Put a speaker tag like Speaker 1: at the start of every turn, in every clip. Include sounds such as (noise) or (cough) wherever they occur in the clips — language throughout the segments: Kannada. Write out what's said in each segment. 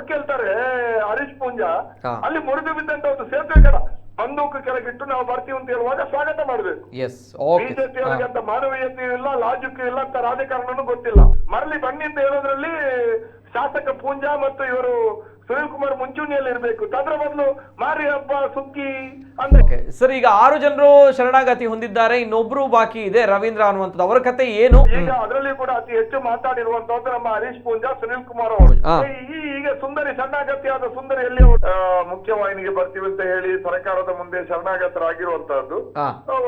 Speaker 1: ಓಟ್ ಕೇಳ್ತಾರೆ ಹರೀಶ್ ಪೂಂಜಾ ಅಲ್ಲಿ ಮುರಿದು ಬಿದ್ದಂತ ಒಂದು ಸೇತುವೆ ಕಡ ಬಂದೂಕು ಕೆಳಗಿಟ್ಟು ನಾವು ಬರ್ತೀವಿ ಅಂತ ಹೇಳುವಾಗ ಸ್ವಾಗತ ಮಾಡಬೇಕು. ಬಿಜೆಪಿ ಅಂತ ಮಾನವೀಯತೆ ಇಲ್ಲ ಲಾಜಿಕ್ ಇಲ್ಲ ಅಂತ ರಾಜಕಾರಣನೂ ಗೊತ್ತಿಲ್ಲ. ಮರಳಿ ಬನ್ನಿ ಅಂತ ಹೇಳೋದ್ರಲ್ಲಿ ಶಾಸಕ ಪೂಂಜಾ ಮತ್ತು ಇವರು ಸುನೀಲ್ ಕುಮಾರ್ ಮುಂಚೂಣಿಯಲ್ಲಿ ಇರಬೇಕು. ಅದರ ಬದಲು ಮಾರಿ ಹಬ್ಬ ಸುಗ್ಗಿ ಅಂದ್ರೆ
Speaker 2: ಸರ್ ಈಗ ಆರು ಜನರು ಶರಣಾಗತಿ ಹೊಂದಿದ್ದಾರೆ. ಇನ್ನೊಬ್ರು ಬಾಕಿ ಇದೆ ರವೀಂದ್ರ ಅನ್ನುವಂಥದ್ದು. ಅವರ ಕತೆ ಏನು?
Speaker 1: ಈಗ ಅದರಲ್ಲಿ ಕೂಡ ಅತಿ ಹೆಚ್ಚು ಮಾತಾಡಿರುವಂತಹದ್ದು ನಮ್ಮ ಹರೀಶ್ ಪೂಂಜಾ ಸುನೀಲ್ ಕುಮಾರ್ ಅವರು. ಈ ಈಗ ಸುಂದರಿ ಶರಣಾಗತಿಯಾದ ಸುಂದರಿ ಎಲ್ಲಿ ಅವ್ರು, ಮುಖ್ಯವಾಹಿನಿಗೆ ಬರ್ತೀವಿ ಅಂತ ಹೇಳಿ ಸರ್ಕಾರದ ಮುಂದೆ ಶರಣಾಗತರಾಗಿರುವಂತಹದ್ದು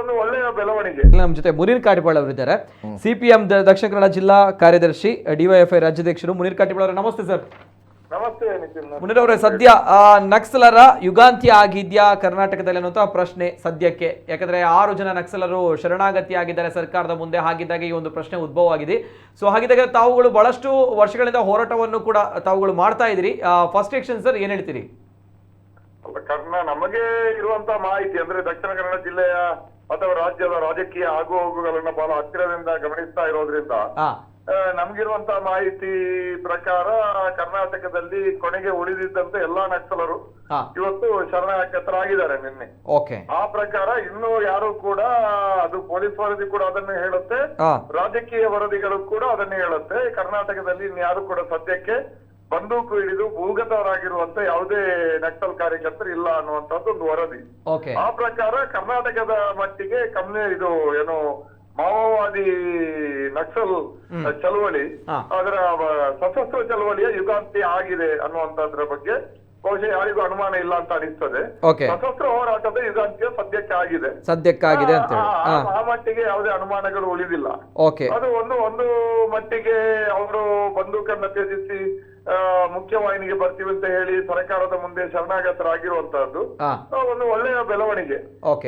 Speaker 1: ಒಂದು ಒಳ್ಳೆಯ ಬೆಳವಣಿಗೆ.
Speaker 2: ನಮ್ಮ ಜೊತೆ ಮುನೀರ್ ಕಾಟಿಪಾಳ್ ಅವರಿದ್ದಾರೆ. ಸಿಪಿಎಂ ದಕ್ಷಿಣ ಕನ್ನಡ ಜಿಲ್ಲಾ ಕಾರ್ಯದರ್ಶಿ ಡಿವೈಎಫ್ಐ ರಾಜ್ಯಾಧ್ಯಕ್ಷರು ಮುನೀರ್ ಕಾಟಿಪಾಳ್ ಅವರು. ನಮಸ್ತೆ ಸರ್
Speaker 1: ನಮಸ್ತೆ ನಿತಿನ್.
Speaker 2: ಮುನೀರ್ ಅವರೇ ಸದ್ಯ ನಕ್ಸಲರ ಯುಗಾಂತ್ಯ ಆಗಿದ್ಯಾ ಕರ್ನಾಟಕದಲ್ಲಿ ಅನ್ನುವಂಥ ಪ್ರಶ್ನೆ ಸದ್ಯಕ್ಕೆ. ಯಾಕಂದ್ರೆ ಆರು ಜನ ನಕ್ಸಲರು ಶರಣಾಗತಿ ಆಗಿದ್ದಾರೆ ಸರ್ಕಾರದ ಮುಂದೆ. ಹಾಗಿದ್ದಾಗ ಈ ಒಂದು ಪ್ರಶ್ನೆ ಉದ್ಭವ ಆಗಿದೆ ಸೊ ಹಾಗಿದ್ದಾಗ ತಾವುಗಳು ಬಹಳಷ್ಟು ವರ್ಷಗಳಿಂದ ಹೋರಾಟವನ್ನು ಕೂಡ ತಾವುಗಳು ಮಾಡ್ತಾ ಇದ್ದೀರಿ. ಫಸ್ಟ್ ಎಕ್ಷನ್ ಸರ್ ಏನ್ ಹೇಳ್ತೀರಿ?
Speaker 1: ಕರ್ನಾ ನಮಗೆ ಇರುವಂತ ಮಾಹಿತಿ ಅಂದ್ರೆ ದಕ್ಷಿಣ ಕನ್ನಡ ಜಿಲ್ಲೆಯ ಅಥವಾ ರಾಜ್ಯದ ರಾಜಕೀಯ ಆಗು ಹೋಗುಗಳನ್ನ ಬಹಳ ಹತ್ತಿರದಿಂದ ಗಮನಿಸ್ತಾ ಇರೋದ್ರಿಂದ
Speaker 2: ಹಾ
Speaker 1: ಆ, ನಮ್ಗಿರುವಂತ ಮಾಹಿತಿ ಪ್ರಕಾರ ಕರ್ನಾಟಕದಲ್ಲಿ ಕೊನೆಗೆ ಉಳಿದಿದ್ದಂತೆ ಎಲ್ಲಾ ನಕ್ಸಲರು ಇವತ್ತು ಶರಣಾಗತರಾಗಿದ್ದಾರೆ ನಿನ್ನೆ. ಆ ಪ್ರಕಾರ ಇನ್ನು ಯಾರು ಕೂಡ ಅದು ಪೊಲೀಸ್ ವರದಿ ಕೂಡ ಅದನ್ನೇ ಹೇಳುತ್ತೆ. ರಾಜಕೀಯ ವರದಿಗಳು ಕೂಡ ಅದನ್ನೇ ಹೇಳುತ್ತೆ. ಕರ್ನಾಟಕದಲ್ಲಿ ಇನ್ಯಾರು ಕೂಡ ಸದ್ಯಕ್ಕೆ ಬಂದೂಕು ಹಿಡಿದು ಭೂಗತವರಾಗಿರುವಂತ ಯಾವುದೇ ನಕ್ಸಲ್ ಕಾರ್ಯಕರ್ತರು ಇಲ್ಲ ಅನ್ನುವಂತದ್ದು ಒಂದು ವರದಿ. ಆ ಪ್ರಕಾರ ಕರ್ನಾಟಕದ ಮಟ್ಟಿಗೆ ಕಮ್ಮಿ ಇದು ಏನು ಮಾವೋವಾದಿ ನಕ್ಸಲ್ ಚಳವಳಿ. ಅದರ ಸಶಸ್ತ್ರ ಚಳವಳಿಯ ಯುಗಾಂತಿ ಆಗಿದೆ ಅನ್ನುವಂತದ್ರ ಬಗ್ಗೆ ಬಹುಶಃ ಯಾರಿಗೂ ಅನುಮಾನ ಇಲ್ಲ ಅಂತ ಅನಿಸ್ತದೆ. ಸಶಸ್ತ್ರ ಹೋರಾಟದ ಯುಗಾಂತ್ಯ ಸದ್ಯಕ್ಕೆ ಆಗಿದೆ.
Speaker 2: ಸದ್ಯಕ್ಕಾಗಿದೆ ಅಂತ
Speaker 1: ಆ- ಮಟ್ಟಿಗೆ ಯಾವುದೇ ಅನುಮಾನಗಳು ಉಳಿದಿಲ್ಲ. ಅದು ಒಂದು ಒಂದು ಮಟ್ಟಿಗೆ ಅವರು ಬಂದೂಕನ್ನ ತ್ಯಜಿಸಿ ಮುಖ್ಯವಾಹಿನಿಗೆ ಬರ್ತೀವಿ ಅಂತ ಹೇಳಿ ಸರ್ಕಾರದ ಮುಂದೆ ಶರಣಾಗತರಾಗಿರುವಂತಹದ್ದು. ಒಂದು ಒಳ್ಳೆಯ ಬೆಳವಣಿಗೆ.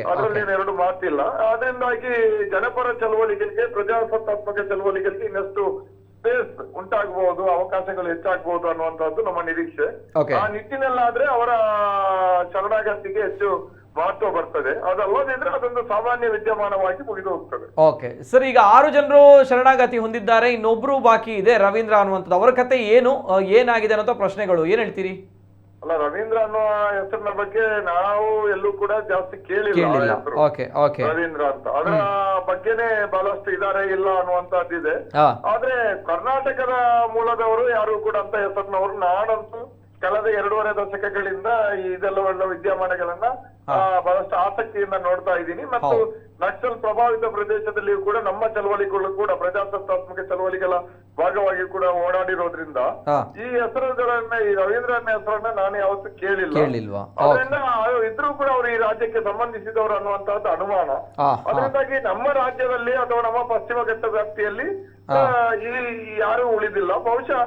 Speaker 1: ಅದರಲ್ಲಿ ಎರಡು ಮಾತಿಲ್ಲ. ಅದರಿಂದಾಗಿ ಜನಪರ ಚಳವಳಿಗಳಿಗೆ ಪ್ರಜಾಸತ್ತಾತ್ಮಕ ಚಳವಳಿಗಳಿಗೆ ಇನ್ನಷ್ಟು ಸ್ಪೇಸ್ ಉಂಟಾಗಬಹುದು ಅವಕಾಶಗಳು ಹೆಚ್ಚಾಗಬಹುದು ಅನ್ನುವಂತಹದ್ದು ನಮ್ಮ ನಿರೀಕ್ಷೆ. ಆ ನಿಟ್ಟಿನಲ್ಲಾದ್ರೆ ಅವರ ಶರಣಾಗತಿಗೆ ಹೆಚ್ಚು ಮಹತ್ವ ಬರ್ತದೆ. ಅದಲ್ಲದಿದ್ರೆ ಅದೊಂದು ಸಾಮಾನ್ಯ ವಿದ್ಯಮಾನವಾಗಿ ಮುಗಿದು ಹೋಗ್ತದೆ.
Speaker 2: ಓಕೆ ಸರ್ ಈಗ ಆರು ಜನರು ಶರಣಾಗತಿ ಹೊಂದಿದ್ದಾರೆ. ಇನ್ನೊಬ್ರು ಬಾಕಿ ಇದೆ ರವೀಂದ್ರ ಅನ್ನುವಂಥದ್ದು. ಅವರ ಕತೆ ಏನು? ಏನಾಗಿದೆ ಅನ್ನೋ ಪ್ರಶ್ನೆಗಳು. ಏನ್ ಹೇಳ್ತೀರಿ?
Speaker 1: ಅಲ್ಲ ರವೀಂದ್ರ ಅನ್ನೋ ಹೆಸರಿನ ಬಗ್ಗೆ ನಾವು ಎಲ್ಲೂ ಕೂಡ ಜಾಸ್ತಿ ಕೇಳಿಲ್ಲ
Speaker 2: ಕೇಳಿಲ್ಲ.
Speaker 1: ಹೆಸರು.
Speaker 2: ಓಕೆ ಓಕೆ
Speaker 1: ರವೀಂದ್ರ ಅಂತ. ಅದರ ಬಗ್ಗೆನೇ ಬಹಳಷ್ಟು ಇದಾರೆ ಇಲ್ಲ ಅನ್ನುವಂತದ್ದಿದೆ
Speaker 2: ಹಾ.
Speaker 1: ಆದ್ರೆ ಕರ್ನಾಟಕದ ಮೂಲದವರು ಯಾರು ಕೂಡ ಅಂತ ಹೆಸರಿನವರು ನಾನಂತೂ ಕಳೆದ ಎರಡೂವರೆ ದಶಕಗಳಿಂದ ಇದೆಲ್ಲವನ್ನ ಇದೆಲ್ಲ ವಿದ್ಯಮಾನಗಳನ್ನ ಆ, ಬಹಳಷ್ಟು ಆಸಕ್ತಿಯಿಂದ ನೋಡ್ತಾ ಇದ್ದೀನಿ. ಮತ್ತು ನಕ್ಸಲ್ ಪ್ರಭಾವಿತ ಪ್ರದೇಶದಲ್ಲಿಯೂ ಕೂಡ ನಮ್ಮ ಚಳವಳಿಗಳು ಕೂಡ ಪ್ರಜಾಸತ್ತಾತ್ಮಕ ಚಳವಳಿಗಳ ಭಾಗವಾಗಿ ಕೂಡ ಓಡಾಡಿರೋದ್ರಿಂದ ಈ ಹೆಸರುಗಳನ್ನ ಈ ರವೀಂದ್ರನ ಹೆಸರನ್ನ ನಾನು ಯಾವತ್ತೂ ಕೇಳಿಲ್ಲ. ಅದರಿಂದ ಇದ್ರೂ ಕೂಡ ಅವರು ಈ ರಾಜ್ಯಕ್ಕೆ ಸಂಬಂಧಿಸಿದವರು ಅನ್ನುವಂತಹದ್ದು ಅನುಮಾನ. ಅದರಿಂದಾಗಿ ನಮ್ಮ ರಾಜ್ಯದಲ್ಲಿ ಅಥವಾ ನಮ್ಮ ಪಶ್ಚಿಮ ಘಟ್ಟ ವ್ಯಾಪ್ತಿಯಲ್ಲಿ ಯಾರು ಉಳಿದಿಲ್ಲ. ಬಹುಶಃ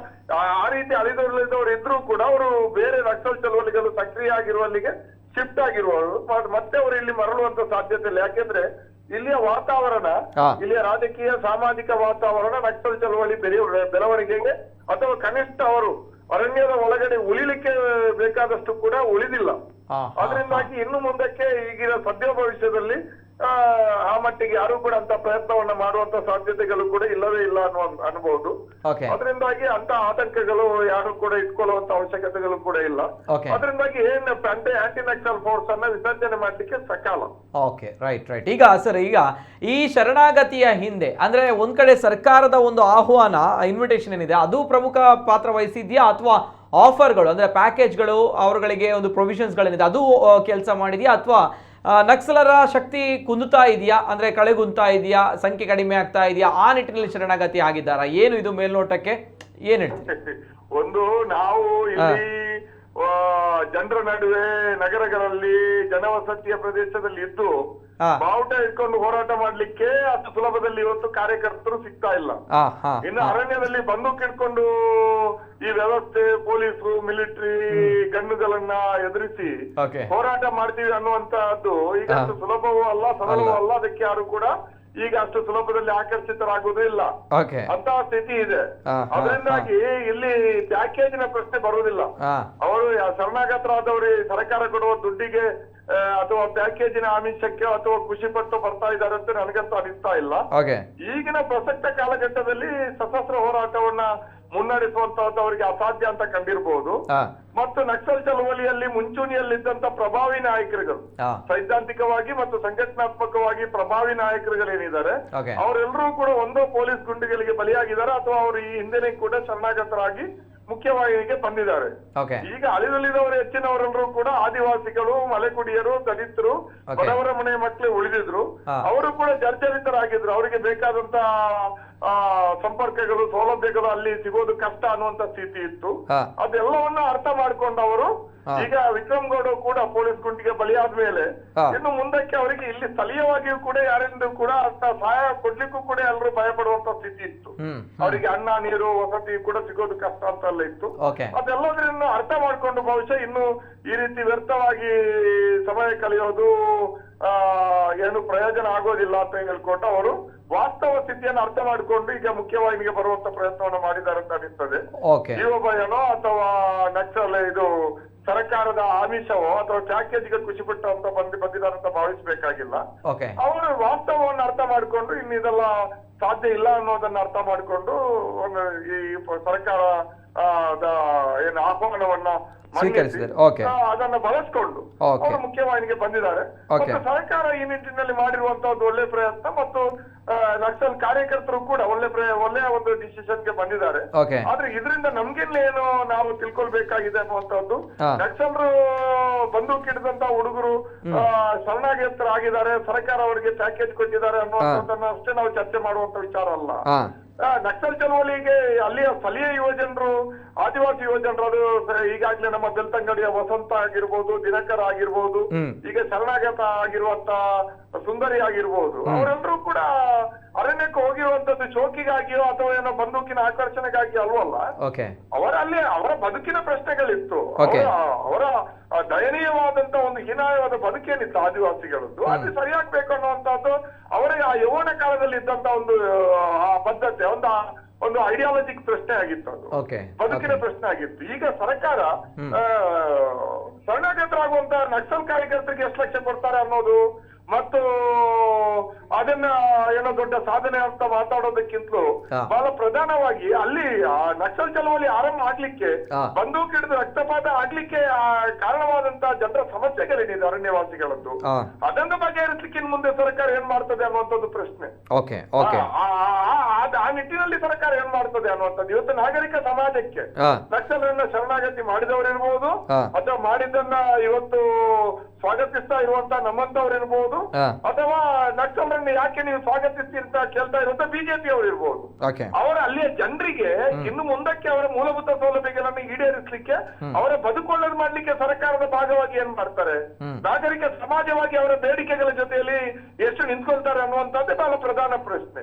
Speaker 1: ಆ ರೀತಿ ಅಳಿದುಳಿದವರು ಇದ್ರೂ ಕೂಡ ಅವರು ಬೇರೆ ನಕ್ಸಲ್ ಚಳವಳಿಗಳು ಸಕ್ರಿಯ ಆಗಿರುವಲ್ಲಿಗೆ ಶಿಫ್ಟ್ ಆಗಿರುವವರು ಮತ್ತೆ ಅವರು ಇಲ್ಲಿ ಮರಳುವಂತ ಸಾಧ್ಯತೆ ಇಲ್ಲ. ಯಾಕೆಂದ್ರೆ ಇಲ್ಲಿಯ ವಾತಾವರಣ. ಇಲ್ಲಿಯ ರಾಜಕೀಯ ಸಾಮಾಜಿಕ ವಾತಾವರಣ ನಕ್ಸಲ್ ಚಳವಳಿ ಬೆಳವಣಿಗೆಗೆ ಅಥವಾ ಕನಿಷ್ಠ ಅವರು ಅರಣ್ಯದ ಒಳಗಡೆ ಉಳಿಲಿಕ್ಕೆ ಬೇಕಾದಷ್ಟು ಕೂಡ ಉಳಿದಿಲ್ಲ. ಅದರಿಂದಾಗಿ ಇನ್ನು ಮುಂದಕ್ಕೆ ಈಗಿನ ಸದ್ಯ ಭವಿಷ್ಯದಲ್ಲಿ ಆ, ಮಟ್ಟಿಗೆ ಯಾರು ಕೂಡ ಅಂತ ಪ್ರಯತ್ನವನ್ನ ಮಾಡುವಂತ ಸಾಧ್ಯತೆಗಳು ಕೂಡ ಇಲ್ಲವೇ ಇಲ್ಲ ಅನ್ನುವ ಅನ್ಬಹುದು ಅದರಿಂದಾಗಿ ಅಂತ ಆತಂಕಗಳು ಯಾರು ಕೂಡ ಇಟ್ಕೊಳ್ಳುವಂತ ಅವಶ್ಯಕತೆಗಳು ಕೂಡ ಇಲ್ಲ. ಅದರಿಂದಾಗಿ ಏನ್ ಅಂತೆ ಆಂಟಿ ನಕ್ಸಲ್ ಫೋರ್ಸ್ ಅನ್ನ ವಿಸರ್ಜನೆ ಮಾಡ್ಲಿಕ್ಕೆ ಸಕಾಲ.
Speaker 2: ಓಕೆ ರೈಟ್ ರೈಟ್ ಈಗ ಸರ್ ಈಗ ಈ ಶರಣಾಗತಿಯ ಹಿಂದೆ ಅಂದ್ರೆ ಒಂದ್ ಕಡೆ ಸರ್ಕಾರದ ಒಂದು ಆಹ್ವಾನ ಇನ್ವಿಟೇಷನ್ ಏನಿದೆ ಅದು ಪ್ರಮುಖ ಪಾತ್ರ ವಹಿಸಿದ್ಯಾ ಅಥವಾ ಆಫರ್ಗಳು ಅಂದ್ರೆ ಪ್ಯಾಕೇಜ್ಗಳು ಅವರುಗಳಿಗೆ ಒಂದು ಪ್ರೊವಿಷನ್ಸ್ಗಳೇನಿದೆ ಅದು ಕೆಲಸ ಮಾಡಿದ್ಯಾ ಅಥವಾ ನಕ್ಸಲರ ಶಕ್ತಿ ಕುಂದುತ್ತಾ ಇದೆಯಾ? ಅಂದ್ರೆ ಕಳೆಗುಂತಾ ಇದೆಯಾ? ಸಂಖ್ಯೆ ಕಡಿಮೆ ಆಗ್ತಾ ಇದೆಯಾ? ಆ ನಿಟ್ಟಿನಲ್ಲಿ ಶರಣಾಗತಿ ಆಗಿದ್ದಾರಾ? ಏನು ಇದು ಮೇಲ್ನೋಟಕ್ಕೆ? ಏನ್ ಹೇಳ್ತೀರಿ? (laughs)
Speaker 1: ಒಂದು ನಾವು ಇಲ್ಲಿ ಜನರ ನಡುವೆ ನಗರಗಳಲ್ಲಿ ಜನವಸತಿಯ ಪ್ರದೇಶದಲ್ಲಿ ಇದ್ದು ಬಾವುಟ ಇಟ್ಕೊಂಡು ಹೋರಾಟ ಮಾಡ್ಲಿಕ್ಕೆ ಅಷ್ಟು ಸುಲಭದಲ್ಲಿ ಇವತ್ತು ಕಾರ್ಯಕರ್ತರು ಸಿಗ್ತಾ ಇಲ್ಲ. ಇನ್ನು ಅರಣ್ಯದಲ್ಲಿ ಬಂದೂಕ್ ಇಟ್ಕೊಂಡು ಈ ವ್ಯವಸ್ಥೆ ಪೊಲೀಸರು ಮಿಲಿಟರಿ ಗಣ್ಣುಗಳನ್ನ ಎದುರಿಸಿ ಹೋರಾಟ ಮಾಡ್ತೀವಿ ಅನ್ನುವಂತಹದ್ದು ಈಗ ಅಷ್ಟು ಸುಲಭವೂ ಅಲ್ಲ ಸರಳವೂ ಅಲ್ಲ. ಅದಕ್ಕೆ ಯಾರು ಕೂಡ ಈಗ ಅಷ್ಟು ಸುಲಭದಲ್ಲಿ ಆಕರ್ಷಿತರಾಗುವುದೂ ಇಲ್ಲ. ಅಂತ ಸ್ಥಿತಿ ಇದೆ. ಅದರಿಂದಾಗಿ ಇಲ್ಲಿ ಪ್ಯಾಕೇಜಿನ ಪ್ರಶ್ನೆ ಬರುವುದಿಲ್ಲ. ಅವರು ಶರಣಾಗತರಾದವರಿಗೆ ಸರ್ಕಾರ ಕೊಡುವ ದುಡ್ಡಿಗೆ ಅಥವಾ ಪ್ಯಾಕೇಜಿನ ಆಮಿಷಕ್ಕೆ ಅಥವಾ ಖುಷಿ ಪಟ್ಟು ಬರ್ತಾ ಇದ್ದಾರೆ ಅಂತ ನನಗಂತೂ ಅನಿಸ್ತಾ ಇಲ್ಲ. ಈಗಿನ ಪ್ರಸಕ್ತ ಕಾಲಘಟ್ಟದಲ್ಲಿ ಸಶಸ್ತ್ರ ಹೋರಾಟವನ್ನ ಮುನ್ನಡೆಸುವಂತಹದ್ದು ಅವರಿಗೆ ಅಸಾಧ್ಯ ಅಂತ ಕಂಡಿರಬಹುದು ಮತ್ತು ನಕ್ಸಲ್ ಚಳವಳಿಯಲ್ಲಿ ಮುಂಚೂಣಿಯಲ್ಲಿದ್ದಂತ ಪ್ರಭಾವಿ ನಾಯಕರುಗಳು ಸೈದ್ಧಾಂತಿಕವಾಗಿ ಮತ್ತು ಸಂಘಟನಾತ್ಮಕವಾಗಿ ಪ್ರಭಾವಿ ನಾಯಕರುಗಳೇನಿದ್ದಾರೆ
Speaker 2: ಏನಿದ್ದಾರೆ
Speaker 1: ಅವರೆಲ್ಲರೂ ಕೂಡ ಒಂದೋ ಪೊಲೀಸ್ ಗುಂಡುಗಳಿಗೆ ಬಲಿಯಾಗಿದ್ದಾರೆ ಅಥವಾ ಅವರು ಈ ಹಿಂದೆನೇ ಕೂಡ ಶರಣಾಗತರಾಗಿ ಮುಖ್ಯವಾಹಿನಿಗೆ ಬಂದಿದ್ದಾರೆ ಈಗ ಅಳಿದಲ್ಲಿದವರು ಹೆಚ್ಚಿನವರೆಲ್ಲರೂ ಕೂಡ ಆದಿವಾಸಿಗಳು ಮಲೆಕುಡಿಯರು ದಲಿತರು. ಬಡವರ ಮನೆ ಮಕ್ಕಳು ಉಳಿದಿದ್ರು. ಅವರು ಕೂಡ ಜರ್ಜರಿತರಾಗಿದ್ರು ಅವರಿಗೆ ಬೇಕಾದಂತ ಆ, ಸಂಪರ್ಕಗಳು ಸೌಲಭ್ಯಗಳು ಅಲ್ಲಿ ಸಿಗೋದು ಕಷ್ಟ ಅನ್ನುವಂತ ಸ್ಥಿತಿ ಇತ್ತು. ಅದೆಲ್ಲವನ್ನ ಅರ್ಥ ಮಾಡ್ಕೊಂಡು ಅವರು ಈಗ ವಿಕ್ರಮ್ ಗೌಡ ಕೂಡ ಪೊಲೀಸ್ ಗುಂಡಿಗೆ ಬಲಿಯಾದ ಮೇಲೆ. ಇನ್ನು ಮುಂದಕ್ಕೆ ಅವರಿಗೆ ಇಲ್ಲಿ ಸ್ಥಳೀಯವಾಗಿಯೂ ಕೂಡ ಯಾರಿಂದ ಕೂಡ ಅಂತ ಸಹಾಯ ಕೊಡ್ಲಿಕ್ಕೂ ಕೂಡ ಎಲ್ಲರೂ ಭಯ ಪಡುವಂತ ಸ್ಥಿತಿ ಇತ್ತು. ಅವರಿಗೆ ಅನ್ನ ನೀರು ವಸತಿ ಕೂಡ ಸಿಗೋದು ಕಷ್ಟ ಅಂತ ಅಲ್ಲ
Speaker 2: ಇತ್ತು.
Speaker 1: ಅದೆಲ್ಲದ್ರಿಂದ ಅರ್ಥ ಮಾಡ್ಕೊಂಡು ಬಹುಶಃ ಇನ್ನು ಈ ರೀತಿ ವ್ಯರ್ಥವಾಗಿ ಸಮಯ ಕಳೆಯೋದು ಏನು ಪ್ರಯೋಜನ ಆಗೋದಿಲ್ಲ ಅಂತ ಹೇಳ್ಕೊಂಡು ಅವರು ವಾಸ್ತವ ಸ್ಥಿತಿಯನ್ನು ಅರ್ಥ ಮಾಡಿಕೊಂಡು ಈಗ ಮುಖ್ಯವಾಹಿನಿಗೆ ಬರುವಂತ ಪ್ರಯತ್ನವನ್ನು ಮಾಡಿದ್ದಾರೆ ಅಂತ ಅನಿಸ್ತದೆ. ಜೀವಭಯನೋ ಅಥವಾ ನಕ್ಸಲ್ ಇದು ಸರ್ಕಾರದ ಆಮಿಷವೋ ಅಥವಾ ಪ್ಯಾಕೇಜ್ಗೆ ಖುಷಿ ಪಟ್ಟು ಅಂತ ಬಂದು ಬಂದಿದ್ದಾರೆ ಅಂತ ಭಾವಿಸಬೇಕಾಗಿಲ್ಲ ಅವರು ವಾಸ್ತವವನ್ನು ಅರ್ಥ ಮಾಡಿಕೊಂಡು ಇನ್ನು ಇದೆಲ್ಲ ಸಾಧ್ಯ ಇಲ್ಲ ಅನ್ನೋದನ್ನ ಅರ್ಥ ಮಾಡಿಕೊಂಡು ಒಂದು ಈ ಸರ್ಕಾರ ಏನು ಆಹ್ವಾನವನ್ನ ಅದನ್ನ ಬಳಸ್ಕೊಂಡು. ಅವರು ಮುಖ್ಯವಾಹಿನಿಗೆ ಬಂದಿದ್ದಾರೆ. ಮತ್ತು ಸರ್ಕಾರ ಈ ನಿಟ್ಟಿನಲ್ಲಿ ಮಾಡಿರುವಂತಹದ್ದು ಒಳ್ಳೆ ಪ್ರಯತ್ನ ಮತ್ತು ನಕ್ಸಲ್ ಕಾರ್ಯಕರ್ತರು ಕೂಡ ಒಳ್ಳೆ ಒಳ್ಳೆಯ ಒಂದು ಡಿಸಿಷನ್ಗೆ ಬಂದಿದ್ದಾರೆ.
Speaker 2: ಓಕೆ
Speaker 1: ಆದ್ರೆ ಇದರಿಂದ ನಮ್ಗೆಲ್ಲ ಏನು ನಾವು ತಿಳ್ಕೊಳ್ಬೇಕಾಗಿದೆ
Speaker 2: ಅನ್ನುವಂತದ್ದು
Speaker 1: ನಕ್ಸಲ್ರು ಬಂದೂಕ್ ಹಿಡಿದಂತ ಹುಡುಗರು ಶರಣಾಗತರಾಗಿದ್ದಾರೆ ಸರ್ಕಾರ ಅವರಿಗೆ ಪ್ಯಾಕೇಜ್ ಕೊಟ್ಟಿದ್ದಾರೆ ಅನ್ನುವಂಥದ್ದನ್ನ ಅಷ್ಟೇ ನಾವು ಚರ್ಚೆ ಮಾಡುವಂತ ವಿಚಾರ ಅಲ್ಲ ನಕ್ಸಲ್ ಚಳವಳಿಗೆ ಅಲ್ಲಿಯ ಸ್ಥಳೀಯ ಯುವಜನರು ಆದಿವಾಸಿ ಯುವಜನರು ಅದು ಈಗಾಗಲೇ ನಮ್ಮ ಬೆಳ್ತಂಗಡಿಯ ವಸಂತ ಆಗಿರ್ಬೋದು ದಿನಕರ ಆಗಿರ್ಬೋದು ಈಗ ಶರಣಾಗತ ಆಗಿರುವಂತ ಸುಂದರಿ ಆಗಿರ್ಬೋದು ಅವರೆಲ್ಲರೂ ಕೂಡ ಅರಣ್ಯಕ್ಕೆ ಹೋಗಿರುವಂತದ್ದು ಶೋಕಿಗಾಗಿಯೋ ಅಥವಾ ಏನೋ ಬಂದೂಕಿನ ಆಕರ್ಷಣೆಗಾಗಿ ಅಲ್ವಲ್ಲ? ಅವರ ಅಲ್ಲಿ ಅವರ ಬದುಕಿನ ಪ್ರಶ್ನೆಗಳಿತ್ತು. ಅವರ- ದಯನೀಯವಾದಂತ ಒಂದು ಹೀನಾಯವಾದ ಬದುಕೇನಿತ್ತು ಆದಿವಾಸಿಗಳದ್ದು. ಅದು ಸರಿಯಾಗ್ಬೇಕು ಅನ್ನುವಂಥದ್ದು ಅವರಿಗೆ ಆ ಯೌವನ ಕಾಲದಲ್ಲಿ ಇದ್ದಂತ ಒಂದು ಆ ಬದ್ಧತೆ ಒಂದು ಆ- ಒಂದು ಐಡಿಯಾಲಜಿಕ್ ಪ್ರಶ್ನೆ ಆಗಿತ್ತು ಅದು. ಬದುಕಿನ ಪ್ರಶ್ನೆ ಆಗಿತ್ತು. ಈಗ ಸರ್ಕಾರ ಶರಣಾಗತರಾಗುವಂತ ನಕ್ಸಲ್ ಕಾರ್ಯಕರ್ತರಿಗೆ ಎಷ್ಟು ಲಕ್ಷ ಕೊಡ್ತಾರೆ ಅನ್ನೋದು ಮತ್ತು ಅದನ್ನ ಏನೋ ದೊಡ್ಡ ಸಾಧನೆ ಅಂತ ಮಾತಾಡೋದಕ್ಕಿಂತಲೂ. ಬಹಳ ಪ್ರಧಾನವಾಗಿ ಅಲ್ಲಿ ಆ ನಕ್ಸಲ್ ಚಳವಳಿ ಆರಂಭ ಆಗ್ಲಿಕ್ಕೆ. ಬಂದೂಕ್ ಹಿಡಿದು ರಕ್ತಪಾತ ಆಗ್ಲಿಕ್ಕೆ ಆ ಕಾರಣವಾದಂತ ಜನರ ಸಮಸ್ಯೆಗಳೇನಿದೆ ಅರಣ್ಯವಾಸಿಗಳದ್ದು. ಅದನ್ನು ಬಗೆಹರಿಸಲಿಕ್ಕೆ ಇನ್ನು ಮುಂದೆ ಸರ್ಕಾರ ಏನ್ ಮಾಡ್ತದೆ ಅನ್ನುವಂಥದ್ದು ಪ್ರಶ್ನೆ. ಆ ನಿಟ್ಟಿನಲ್ಲಿ ಸರ್ಕಾರ ಏನ್ ಮಾಡ್ತದೆ ಅನ್ನುವಂಥದ್ದು ಇವತ್ತು ನಾಗರಿಕ ಸಮಾಜಕ್ಕೆ ನಕ್ಸಲರನ್ನ ಶರಣಾಗತಿ ಮಾಡಿದವರಿರ್ಬೋದು. ಅಥವಾ ಮಾಡಿದ್ದನ್ನ ಇವತ್ತು ಸ್ವಾಗತಿಸ್ತಾ ಇರುವಂತ ನಮ್ಮಂತವ್ರಿರ್ಬೋದು
Speaker 2: ಇರ್ಬೋದು
Speaker 1: ಅಥವಾ ನಕ್ಸಲರನ್ನ ಯಾಕೆ ನೀವು ಸ್ವಾಗತಿಸ್ತಿರ್ತ ಕೇಳ್ತಾ ಇರುವಂತ ಬಿಜೆಪಿ ಅವರು ಇರ್ಬೋದು ಅವರ ಅಲ್ಲಿಯ ಜನರಿಗೆ ಇನ್ನು ಮುಂದಕ್ಕೆ ಅವರ ಮೂಲಭೂತ ಸೌಲಭ್ಯಗಳನ್ನು ಈಡೇರಿಸಲಿಕ್ಕೆ ಅವರ ಬದುಕೊಳ್ಳದ್ ಮಾಡ್ಲಿಕ್ಕೆ ಸರ್ಕಾರದ ಭಾಗವಾಗಿ ಏನ್ ಮಾಡ್ತಾರೆ? ನಾಗರಿಕ ಸಮಾಜವಾಗಿ ಅವರ ಬೇಡಿಕೆಗಳ ಜೊತೆಯಲ್ಲಿ ಎಷ್ಟು ನಿಂತ್ಕೊಳ್ತಾರೆ ಅನ್ನುವಂತದ್ದು ಬಹಳ ಪ್ರಧಾನ ಪ್ರಶ್ನೆ.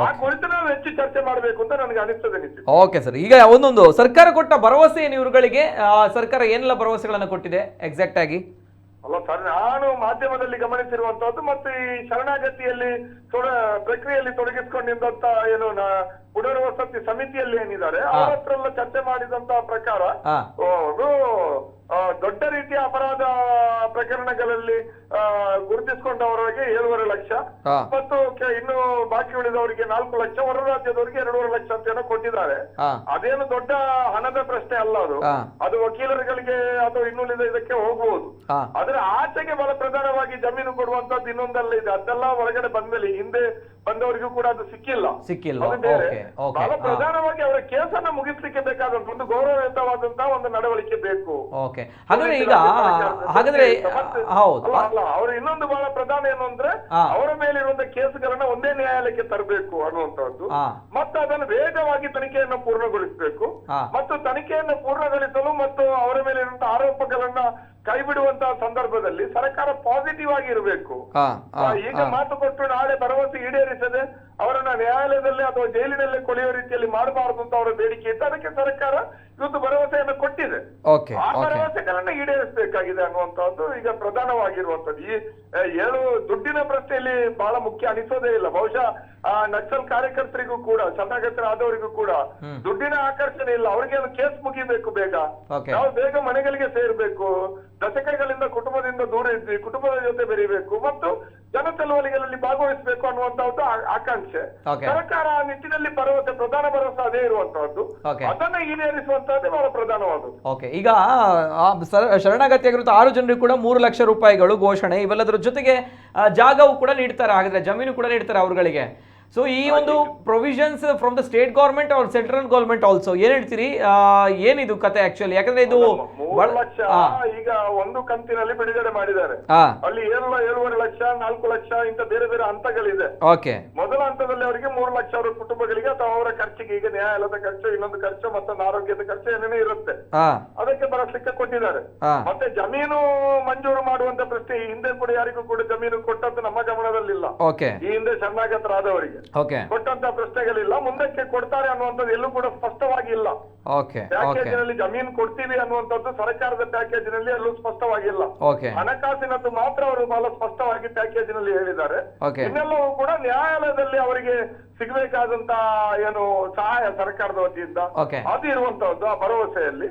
Speaker 1: ಆ ಕುರಿತು ನಾವು ಹೆಚ್ಚು ಚರ್ಚೆ ಮಾಡಬೇಕು ಅಂತ ನನಗೆ ಅನಿಸ್ತದೆ
Speaker 2: ಓಕೆ ಸರ್ ಈಗ ಒಂದೊಂದು ಸರ್ಕಾರ ಕೊಟ್ಟ ಭರವಸೆ ಏನು ಇವರುಗಳಿಗೆ ಆ, ಸರ್ಕಾರ ಏನೆಲ್ಲ ಭರವಸೆಗಳನ್ನು ಕೊಟ್ಟಿದೆ ಎಕ್ಸಾಕ್ಟ್ ಆಗಿ?
Speaker 1: ಅಲ್ಲ ಸರ್ ನಾನು ಮಾಧ್ಯಮದಲ್ಲಿ ಗಮನಿಸಿರುವಂತಹದ್ದು ಮತ್ತೆ ಈ ಶರಣಾಗತಿಯಲ್ಲಿ ತೊಡ ಪ್ರಕ್ರಿಯೆಯಲ್ಲಿ ತೊಡಗಿಸಿಕೊಂಡಿದ್ದಂತ ಏನು ನ- ಪುನರ್ವಸತಿ ಸಮಿತಿಯಲ್ಲಿ ಏನಿದ್ದಾರೆ ಅವ್ರ ಹತ್ರ ಎಲ್ಲ ಚರ್ಚೆ ಮಾಡಿದಂತ ಪ್ರಕಾರ
Speaker 2: ಹಾ.
Speaker 1: ಅವರು ಆ, ದೊಡ್ಡ ರೀತಿಯ ಅಪರಾಧ ಪ್ರಕರಣಗಳಲ್ಲಿ ಗುರುತಿಸಿಕೊಂಡವರಿಗೆ ಏಳುವರೆ ಲಕ್ಷ. ಮತ್ತು ಇನ್ನು ಬಾಕಿ ಉಳಿದವರಿಗೆ ನಾಲ್ಕು ಲಕ್ಷ ಹೊರ ರಾಜ್ಯದವರಿಗೆ ಎರಡೂವರೆ ಲಕ್ಷ ಅಂತ ಏನೋ ಕೊಟ್ಟಿದ್ದಾರೆ. ಅದೇನು ದೊಡ್ಡ ಹಣದ ಪ್ರಶ್ನೆ ಅಲ್ಲ ಅದು. ಅದು ವಕೀಲರುಗಳಿಗೆ ಅಥವಾ ಇನ್ನುಳಿದ ಇದಕ್ಕೆ
Speaker 2: ಹೋಗಬಹುದು
Speaker 1: ಆದ್ರೆ ಆಚೆಗೆ ಬಹಳ ಪ್ರಧಾನವಾಗಿ ಜಮೀನು ಕೊಡುವಂತದ್ದು ಇನ್ನೊಂದಲ್ಲ ಇದೆ. ಅದೆಲ್ಲ ಹೊರಗಡೆ ಬಂದ್ಮೇಲೆ ಹಿಂದೆ ಬಂದವರಿಗೂ ಕೂಡ ಅದು ಸಿಕ್ಕಿಲ್ಲ.
Speaker 2: ಸಿಕ್ಕಿಲ್ಲ.
Speaker 1: ಅದು ಬಹಳ ಪ್ರಧಾನವಾಗಿ ಅವರ ಕೇಸನ್ನ ಮುಗಿಸ್ಲಿಕ್ಕೆ ಬೇಕಾದಂತ ಒಂದು ಗೌರವಯುತವಾದಂತಹ ಒಂದು ನಡವಳಿಕೆ ಬೇಕು.
Speaker 2: ಓಕೆ ಹಾಗಾದ್ರೆ ಈಗ ಹಾಗಾದ್ರೆ ಹೌದು.
Speaker 1: ಅವ್ರ ಇನ್ನೊಂದು ಬಹಳ ಪ್ರಧಾನ ಏನು ಅಂದ್ರೆ ಅವರ ಮೇಲೆ ಮೇಲಿರುವಂತ ಕೇಸುಗಳನ್ನ ಒಂದೇ ನ್ಯಾಯಾಲಯಕ್ಕೆ ತರಬೇಕು ಅನ್ನುವಂಥದ್ದು. ಮತ್ತೆ ಅದನ್ನು ವೇಗವಾಗಿ ತನಿಖೆಯನ್ನು ಪೂರ್ಣಗೊಳಿಸಬೇಕು. ಮತ್ತು ತನಿಖೆಯನ್ನು ಪೂರ್ಣಗೊಳಿಸಲು ಮತ್ತು ಅವರ ಮೇಲೆ ಇರುವಂತಹ ಆರೋಪಗಳನ್ನ ಕೈಬಿಡುವಂತಹ ಸಂದರ್ಭದಲ್ಲಿ ಸರ್ಕಾರ ಪಾಸಿಟಿವ್ ಆಗಿ ಇರಬೇಕು ಈಗ ಮಾತು ಕೊಟ್ಟು ನಾಳೆ ಭರವಸೆ ಈಡೇರಿಸದೆ ಅವರನ್ನ ನ್ಯಾಯಾಲಯದಲ್ಲಿ ಅಥವಾ ಜೈಲಿನಲ್ಲೇ ಕೊಳೆಯುವ ರೀತಿಯಲ್ಲಿ ಮಾಡಬಾರದು ಅಂತ ಅವರ ಬೇಡಿಕೆ ಇತ್ತು. ಅದಕ್ಕೆ ಸರ್ಕಾರ ಇವತ್ತು ಭರವಸೆಯನ್ನು ಕೊಟ್ಟಿದೆ. ಆ ಭರವಸೆಗಳನ್ನ ಈಡೇರಿಸಬೇಕಾಗಿದೆ ಅನ್ನುವಂತಹದ್ದು ಈಗ ಪ್ರಧಾನವಾಗಿರುವಂತದ್ದು ಈ ಏಳು ದುಡ್ಡಿನ ಪ್ರಶ್ನೆಯಲ್ಲಿ ಬಹಳ ಮುಖ್ಯ ಅನಿಸೋದೇ ಇಲ್ಲ. ಬಹುಶಃ ಆ ನಕ್ಸಲ್ ಕಾರ್ಯಕರ್ತರಿಗೂ ಕೂಡ ಆದವರಿಗೂ ಕೂಡ ದುಡ್ಡಿನ ಆಕರ್ಷಣೆ ಇಲ್ಲ. ಅವ್ರಿಗೆ ಕೇಸ್ ಮುಗಿಬೇಕು ಬೇಗ. ನಾವು ಬೇಗ ಮನೆಗಳಿಗೆ ಸೇರ್ಬೇಕು. ದಶಕಗಳಿಂದ ಕುಟುಂಬದಿಂದ ದೂರ ಇದ್ವಿ ಕುಟುಂಬದ ಜೊತೆ ಬೆರೀಬೇಕು ಮತ್ತು ಜನ ಚಳವಳಿಗಳಲ್ಲಿ ಭಾಗವಹಿಸಬೇಕು ಅನ್ನುವಂತಹದ್ದು ಒಂದು ಆಕಾಂಕ್ಷೆ. ಸರ್ಕಾರ ಆ ನಿಟ್ಟಿನಲ್ಲಿ ಭರವಸೆ ಪ್ರಧಾನ ಭರವಸೆ ಅದೇ ಇರುವಂತಹದ್ದು. ಅದನ್ನ ಈಡೇರಿಸುವಂತಹದ್ದೇ ಬಹಳ ಪ್ರಧಾನವಾದದ್ದು.
Speaker 2: ಓಕೆ ಈಗ ಶರಣಾಗತಿಯಾಗಿರುವಂಥ ಆರು ಜನರಿಗೆ ಕೂಡ ಮೂರು ಲಕ್ಷ ರೂಪಾಯಿಗಳು ಘೋಷಣೆ. ಇವೆಲ್ಲದರ ಜೊತೆಗೆ ಜಾಗವು ಕೂಡ ನೀಡ್ತಾರೆ. ಹಾಗಾದ್ರೆ ಜಮೀನು ಕೂಡ ನೀಡ್ತಾರೆ ಅವರುಗಳಿಗೆ. ಸೊ ಈ ಒಂದು provisions from the state government or central government also ಏನ್ ಹೇಳ್ತೀರಿ? ಏನಿದು ಕತೆ ಆಕ್ಚುಲಿ ಯಾಕಂದ್ರೆ ಇದು
Speaker 1: ಲಕ್ಷ ಈಗ ಒಂದು ಕಂತಿನಲ್ಲಿ ಬಿಡುಗಡೆ ಮಾಡಿದ್ದಾರೆ. ಅಲ್ಲಿ ಏಳು ಏಳುವರೆ ಲಕ್ಷ ನಾಲ್ಕು ಲಕ್ಷ ಇಂತ ಬೇರೆ ಬೇರೆ ಹಂತಗಳಿದೆ.
Speaker 2: ಓಕೆ
Speaker 1: ಅವರಿಗೆ ಮೂರು ಲಕ್ಷ ಅವರ ಕುಟುಂಬಗಳಿಗೆ ಅಥವಾ ಅವರ ಖರ್ಚಿಗೆ ಈಗ ನ್ಯಾಯಾಲಯದ ಖರ್ಚು ಇನ್ನೊಂದು ಖರ್ಚು ಮತ್ತೊಂದು ಆರೋಗ್ಯದ ಖರ್ಚು ಏನೇನೇ ಇರುತ್ತೆ. ಅದಕ್ಕೆ ಬರಲಿಕ್ಕೆ ಕೊಟ್ಟಿದ್ದಾರೆ. ಮತ್ತೆ ಜಮೀನು ಮಂಜೂರು ಮಾಡುವಂತ ಪ್ರಶ್ನೆ ಈ ಹಿಂದೆ ಕೂಡ ಯಾರಿಗೂ ಕೂಡ ಜಮೀನು ಕೊಟ್ಟದ್ದು ನಮ್ಮ ಗಮನದಲ್ಲಿಲ್ಲ. ಈ ಹಿಂದೆ ಶರಣಾಗತರಾದವರಿಗೆ. ಕೊಟ್ಟಂತ ಪ್ರಶ್ನೆಗಳಿಲ್ಲ ಮುಂದಕ್ಕೆ ಕೊಡ್ತಾರೆ ಅನ್ನುವಂಥದ್ದು ಎಲ್ಲೂ ಕೂಡ ಸ್ಪಷ್ಟವಾಗಿ ಇಲ್ಲ ಪ್ಯಾಕೇಜ್ನಲ್ಲಿ ಜಮೀನು ಕೊಡ್ತೀವಿ ಅನ್ನುವಂಥದ್ದು ಸರ್ಕಾರದ ಪ್ಯಾಕೇಜ್ನಲ್ಲಿ ಎಲ್ಲೂ ಸ್ಪಷ್ಟವಾಗಿಲ್ಲ. ಹಣಕಾಸಿನದ್ದು ಮಾತ್ರ ಅವರು ಬಹಳ ಸ್ಪಷ್ಟವಾಗಿ ಪ್ಯಾಕೇಜ್ನಲ್ಲಿ ಹೇಳಿದ್ದಾರೆ ಇನ್ನೆಲ್ಲವೂ ಕೂಡ ನ್ಯಾಯಾಲಯದಲ್ಲಿ ಅವರಿಗೆ ಸಿಗಬೇಕಾದಂತ ಏನು ಸಹಾಯ ಸರ್ಕಾರದ ವತಿಯಿಂದ ಅದು ಇರುವಂತಹದ್ದು ಆ ಭರವಸೆಯಲ್ಲಿ.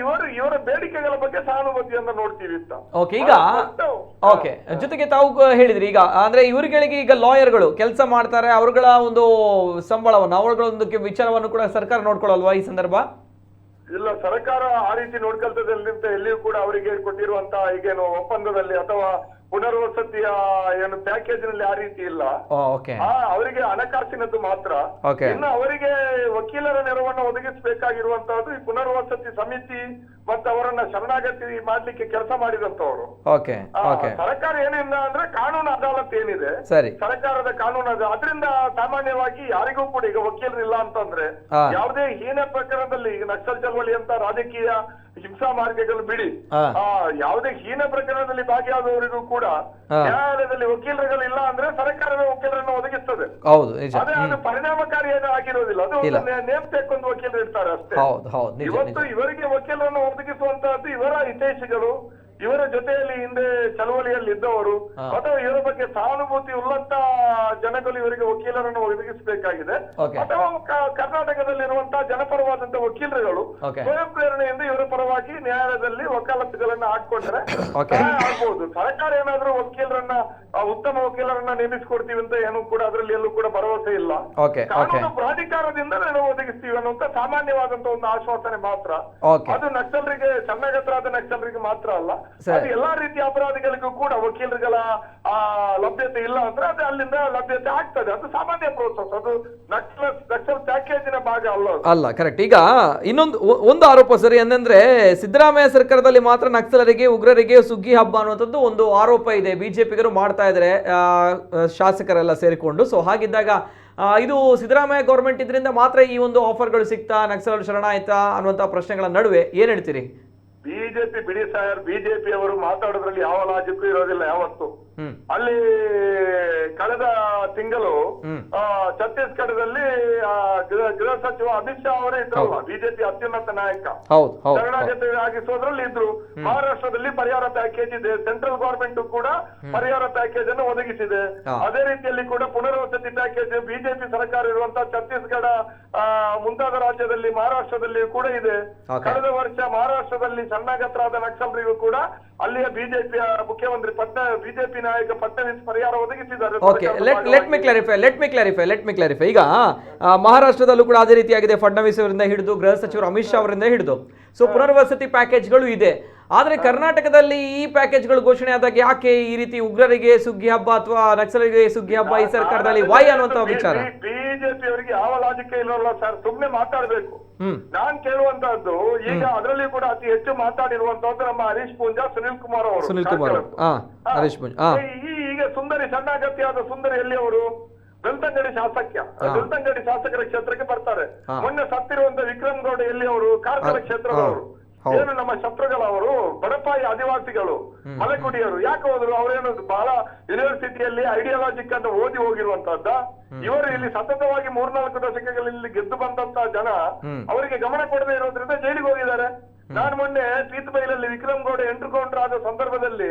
Speaker 1: ಇವರು ಇವರ ಬೇಡಿಕೆಗಳ ಬಗ್ಗೆ ಸಹಾನುಭೂತಿಯನ್ನ ನೋಡ್ತೀವಿ ಅಂತ.
Speaker 2: ಓಕೆ ಈಗ ಓಕೆ ಜೊತೆಗೆ ತಾವು ಹೇಳಿದ್ರಿ ಈಗ ಅಂದ್ರೆ ಇವರುಗಳಿಗೆ ಈಗ ಲಾಯರ್ಗಳು ಕೆಲಸ ಮಾಡ್ತಾರೆ ಅವರುಗಳ ಒಂದು ಸಂಬಳವನ್ನು ಅವರುಗಳ ಒಂದು ವಿಚಾರವನ್ನು ಕೂಡ ಸರ್ಕಾರ ನೋಡ್ಕೊಳ್ಳಲ್ವಾ ಈ ಸಂದರ್ಭ?
Speaker 1: ಇಲ್ಲ ಸರ್ಕಾರ ಆ ರೀತಿ ನೋಡ್ಕೊಳ್ತದೆ ಎಲ್ಲಿಯೂ ಕೂಡ ಅವರಿಗೆ ಕೊಟ್ಟಿರುವಂತಹ ಈಗೇನು ಒಪ್ಪಂದದಲ್ಲಿ ಅಥವಾ ಪುನರ್ವಸತಿಯ ಏನು ಪ್ಯಾಕೇಜ್ನಲ್ಲಿ ಆ ರೀತಿ ಇಲ್ಲ.
Speaker 2: ಓಕೆ
Speaker 1: ಆ ಅವರಿಗೆ ಹಣಕಾಸಿನದ್ದು ಮಾತ್ರ.
Speaker 2: ಓಕೆ
Speaker 1: ಇನ್ನು ಅವರಿಗೆ ವಕೀಲರ ನೆರವನ್ನು ಒದಗಿಸಬೇಕಾಗಿರುವಂತಹದ್ದು ಈ ಪುನರ್ವಸತಿ ಸಮಿತಿ ಮತ್ತೆ ಅವರನ್ನ ಶರಣಾಗತಿ ಮಾಡ್ಲಿಕ್ಕೆ ಕೆಲಸ ಮಾಡಿದಂತವರು
Speaker 2: ಓಕೆ
Speaker 1: ಆ,
Speaker 2: ಓಕೆ
Speaker 1: ಸರ್ಕಾರ ಏನಿಲ್ಲ ಅಂದ್ರೆ ಕಾನೂನು ಅದಾಲತ್ ಏನಿದೆ.
Speaker 2: ಸರಿ.
Speaker 1: ಸರ್ಕಾರದ ಕಾನೂನು ಅದು. ಅದರಿಂದ ಸಾಮಾನ್ಯವಾಗಿ ಯಾರಿಗೂ ಕೂಡ ಈಗ ವಕೀಲರಿಲ್ಲ ಅಂತಂದ್ರೆ
Speaker 2: ಹಾ.
Speaker 1: ಯಾವುದೇ ಹೀನ ಪ್ರಕರಣದಲ್ಲಿ ಈಗ ನಕ್ಸಲ್ ಚಳವಳಿ ಅಂತ ರಾಜಕೀಯ ಹಿಂಸಾ ಮಾರ್ಗಗಳು ಬಿಡಿ. ಆ, ಯಾವುದೇ ಹೀನ ಪ್ರಕರಣದಲ್ಲಿ ಭಾಗಿಯಾದವರಿಗೂ ಕೂಡ ನ್ಯಾಯಾಲಯದಲ್ಲಿ ವಕೀಲರುಗಳು ಇಲ್ಲ ಅಂದ್ರೆ ಸರ್ಕಾರದ ವಕೀಲರನ್ನು ಒದಗಿಸ್ತದೆ.
Speaker 2: ಹೌದು
Speaker 1: ಅದೇ ಅದು ಪರಿಣಾಮಕಾರಿ ಏನು ಆಗಿರೋದಿಲ್ಲ. ಅದು
Speaker 2: ಇಲ್ಲ.
Speaker 1: ಒಂದು ವಕೀಲರು ಇರ್ತಾರೆ ಅಷ್ಟೇ. ಇವತ್ತು ಇವರಿಗೆ ವಕೀಲರನ್ನು ಒದಗಿಸುವಂತಹದ್ದು ಇವರ ಹಿತೈಷಿಗಳು. ಇವರ ಜೊತೆಯಲ್ಲಿ ಹಿಂದೆ ಚಳವಳಿಯಲ್ಲಿ ಇದ್ದವರು ಅಥವಾ ಇವರ ಬಗ್ಗೆ ಸಹಾನುಭೂತಿ ಉಳ್ಳಂತ ಜನಗಳು ಇವರಿಗೆ ವಕೀಲರನ್ನು ಒದಗಿಸಬೇಕಾಗಿದೆ. ಅಥವಾ ಕರ್ನಾಟಕದಲ್ಲಿರುವಂತಹ ಜನಪರವಾದಂತ ವಕೀಲರುಗಳು ಸ್ವಯಂ ಪ್ರೇರಣೆಯಿಂದ ಇವರ ಪರವಾಗಿ ನ್ಯಾಯಾಲಯದಲ್ಲಿ ವಕಾಲತ್ತುಗಳನ್ನ ಹಾಕೊಂಡ್ರೆ ಆಗ್ಬಹುದು ಸರ್ಕಾರ ಏನಾದ್ರೂ ವಕೀಲರನ್ನ ಉತ್ತಮ ವಕೀಲರನ್ನ ನೇಮಿಸಿಕೊಡ್ತೀವಿ ಅಂತ ಏನು ಕೂಡ ಅದರಲ್ಲಿ ಎಲ್ಲೂ ಕೂಡ ಭರವಸೆ ಇಲ್ಲ. ಕಾನೂನು ಪ್ರಾಧಿಕಾರದಿಂದ ನಾವು ಒದಗಿಸ್ತೀವಿ ಅನ್ನುವಂತ ಸಾಮಾನ್ಯವಾದಂತ ಒಂದು ಆಶ್ವಾಸನೆ ಮಾತ್ರ. ಅದು ನಕ್ಸಲರಿಗೆ ಸಣ್ಣಗತರಾದ ನಕ್ಸಲರಿಗೆ ಮಾತ್ರ ಅಲ್ಲ. ಅದು ಎಲ್ಲಾ ರೀತಿಯ ಅಪರಾಧಿಗಳಿಗೂ ಕೂಡ ವಕೀಲರುಗಳ ಆ ಲಭ್ಯತೆ ಇಲ್ಲ ಅಂದ್ರೆ ಅದು ಅಲ್ಲಿಂದ ಲಭ್ಯತೆ ಆಗ್ತದೆ. ಅದು ಸಾಮಾನ್ಯ ಪ್ರೋಸೆಸ್ ಅದು ನಕ್ಸಲ್ ನಕ್ಸಲ್ ಪ್ಯಾಕೇಜಿನ ಭಾಗ ಅಲ್ಲ
Speaker 2: ಅಲ್ಲ ಕರೆಕ್ಟ್ ಈಗ ಇನ್ನೊಂದು ಒಂದು ಆರೋಪ ಸರಿ ಏನಂದ್ರೆ ಸಿದ್ದರಾಮಯ್ಯ ಸರ್ಕಾರದಲ್ಲಿ ಮಾತ್ರ ನಕ್ಸಲರಿಗೆ ಉಗ್ರರಿಗೆ ಸುಗ್ಗಿ ಹಬ್ಬ ಅನ್ನುವಂಥದ್ದು ಒಂದು ಆರೋಪ ಇದೆ. ಬಿಜೆಪಿಗರು ಮಾಡ್ತಾ ಇದ್ದಾರೆ ಆ, ಶಾಸಕರೆಲ್ಲ ಸೇರಿಕೊಂಡು. ಸೊ ಹಾಗಿದ್ದಾಗ ಇದು ಸಿದ್ದರಾಮಯ್ಯ ಗೌರ್ಮೆಂಟ್ ಇದರಿಂದ ಮಾತ್ರ ಈ ಒಂದು ಆಫರ್ಗಳು ಸಿಗ್ತಾ ನಕ್ಸಲರು ಶರಣಾಯ್ತಾ ಅನ್ನುವಂಥ ಪ್ರಶ್ನೆಗಳ ನಡುವೆ ಏನ್ ಹೇಳ್ತೀರಿ?
Speaker 1: ಬಿಜೆಪಿ ಬಿಡಿ ಸಾಯರ್ ಬಿಜೆಪಿ ಅವರು ಮಾತಾಡೋದ್ರಲ್ಲಿ ಯಾವ ಲಾಜಿಕ್ ಇರೋದಿಲ್ಲ ಯಾವತ್ತು. ಅಲ್ಲಿ ಕಳೆದ ತಿಂಗಳು ಛತ್ತೀಸ್ಗಢದಲ್ಲಿ ಗೃಹ ಸಚಿವ ಅಮಿತ್ ಶಾ ಅವರೇ ಇದ್ರು ಬಿಜೆಪಿ ಅತ್ಯುನ್ನತ ನಾಯಕ.
Speaker 2: ಹೌದು ಹೌದು ಹೌದು.
Speaker 1: ಶರಣಾಗತಿ ಆಗಿಸೋದ್ರಲ್ಲಿ ಇದ್ರು. ಮಹಾರಾಷ್ಟ್ರದಲ್ಲಿ ಪರಿಹಾರ ಪ್ಯಾಕೇಜ್ ಇದೆ. ಸೆಂಟ್ರಲ್ ಗವರ್ಮೆಂಟ್ ಕೂಡ ಪರಿಹಾರ ಪ್ಯಾಕೇಜ್ ಅನ್ನು ಒದಗಿಸಿದೆ ಅದೇ ರೀತಿಯಲ್ಲಿ ಕೂಡ ಪುನರ್ವಸತಿ ಪ್ಯಾಕೇಜ್ ಬಿಜೆಪಿ ಸರ್ಕಾರ ಇರುವಂತಹ ಛತ್ತೀಸ್ಗಢ ಆ, ಮುಂತಾದ ರಾಜ್ಯದಲ್ಲಿ ಮಹಾರಾಷ್ಟ್ರದಲ್ಲಿ ಕೂಡ ಇದೆ. ಕಳೆದ ವರ್ಷ ಮಹಾರಾಷ್ಟ್ರದಲ್ಲಿ ಶರಣಾಗತರಾದ ನಕ್ಸಲರಿಗೂ ಕೂಡ ಅಲ್ಲಿಯ ಬಿಜೆಪಿಯ ಮುಖ್ಯಮಂತ್ರಿ ಪಟ್ಟ ಬಿಜೆಪಿ ನಾಯಕ ಫಡ್ನವೀಸ್ ಪರಿಹಾರ ಒದಗಿಸಿದ್ದಾರೆ.
Speaker 2: Okay let let me clarify let me clarify let me clarify ಈಗ ಮಹಾರಾಷ್ಟ್ರದಲ್ಲೂ ಕೂಡ ಅದೇ ರೀತಿಯಾಗಿದೆ ಫಡ್ನವೀಸ್ ಅವರಿಂದ ಹಿಡಿದು ಗೃಹ ಸಚಿವರು ಅಮಿತ್ ಶಾ ಅವರಿಂದ ಹಿಡಿದು. ಸೊ ಪುನರ್ವಸತಿ ಪ್ಯಾಕೇಜ್ಗಳು ಇದೆ. ಆದ್ರೆ ಕರ್ನಾಟಕದಲ್ಲಿ ಈ ಪ್ಯಾಕೇಜ್ಗಳು ಘೋಷಣೆ ಆದಾಗ ಯಾಕೆ ಈ ರೀತಿ ಉಗ್ರರಿಗೆ ಸುಗ್ಗಿ ಹಬ್ಬ ಅಥವಾ ನಕ್ಸಲರಿಗೆ ಸುಗ್ಗಿ ಹಬ್ಬ ಈ ಸರ್ಕಾರದಲ್ಲಿ ವೈ ಅನ್ನುವಂತ ವಿಚಾರ?
Speaker 1: ಬಿಜೆಪಿ ಅವರಿಗೆ ಯಾವ ಲಾಜಿಕ್ ಇಲ್ಲವಲ್ಲ ಸರ್ ಸುಮ್ಮನೆ ಮಾತಾಡಬೇಕು. ನಾನ್ ಕೇಳುವಂತಹದ್ದು ಈಗ ಅದರಲ್ಲಿ ಕೂಡ ಅತಿ ಹೆಚ್ಚು ಮಾತಾಡಿರುವಂತಹದ್ದು ನಮ್ಮ ಹರೀಶ್ ಪೂಂಜಾ ಸುನೀಲ್ ಕುಮಾರ್ ಅವರು.
Speaker 2: ಸುನೀಲ್ ಕುಮಾರ್ ಹರೀಶ್ ಪೂಂಜಾ
Speaker 1: ಈ ಈಗ ಸುಂದರಿ ಆದ ಸುಂದರಿ ಎಲ್ಲಿ ಅವರು ಬೆಳ್ತಂಗಡಿ ಶಾಸಕ್ಯ ಬೆಳ್ತಂಗಡಿ ಶಾಸಕರ ಕ್ಷೇತ್ರಕ್ಕೆ ಬರ್ತಾರೆ. ಮೊನ್ನೆ ಸತ್ತಿರುವಂತ ವಿಕ್ರಮ್ ಗೌಡ ಎಲ್ಲಿ ಅವರು ಕಾರ್ಕಳ. ಕ್ಷೇತ್ರದವರು. ಏನು ನಮ್ಮ ಶತ್ರುಗಳವರು ಬಡಪಾಯಿ ಆದಿವಾಸಿಗಳು ಮಲೆಕುಡಿಯರು. ಯಾಕೆ ಹೋದ್ರು? ಅವರೇನು ಬಹಳ ಯೂನಿವರ್ಸಿಟಿಯಲ್ಲಿ ಐಡಿಯಾಲಜಿಕ್ ಅಂತ ಓದಿ ಹೋಗಿರುವಂತಹದ್ದ? ಇವರು ಇಲ್ಲಿ ಸತತವಾಗಿ ಮೂರ್ನಾಲ್ಕು ದಶಕಗಳಲ್ಲಿ ಗೆದ್ದು ಬಂದಂತ ಜನ ಅವರಿಗೆ ಗಮನ ಕೊಡದೇ ಇರೋದ್ರಿಂದ ಜೈಲಿಗೆ ಹೋಗಿದ್ದಾರೆ. ನಾನು ಮೊನ್ನೆ ಪೀತಬೈಲಲ್ಲಿ ವಿಕ್ರಮ್ ಗೌಡ ಆದ ಸಂದರ್ಭದಲ್ಲಿ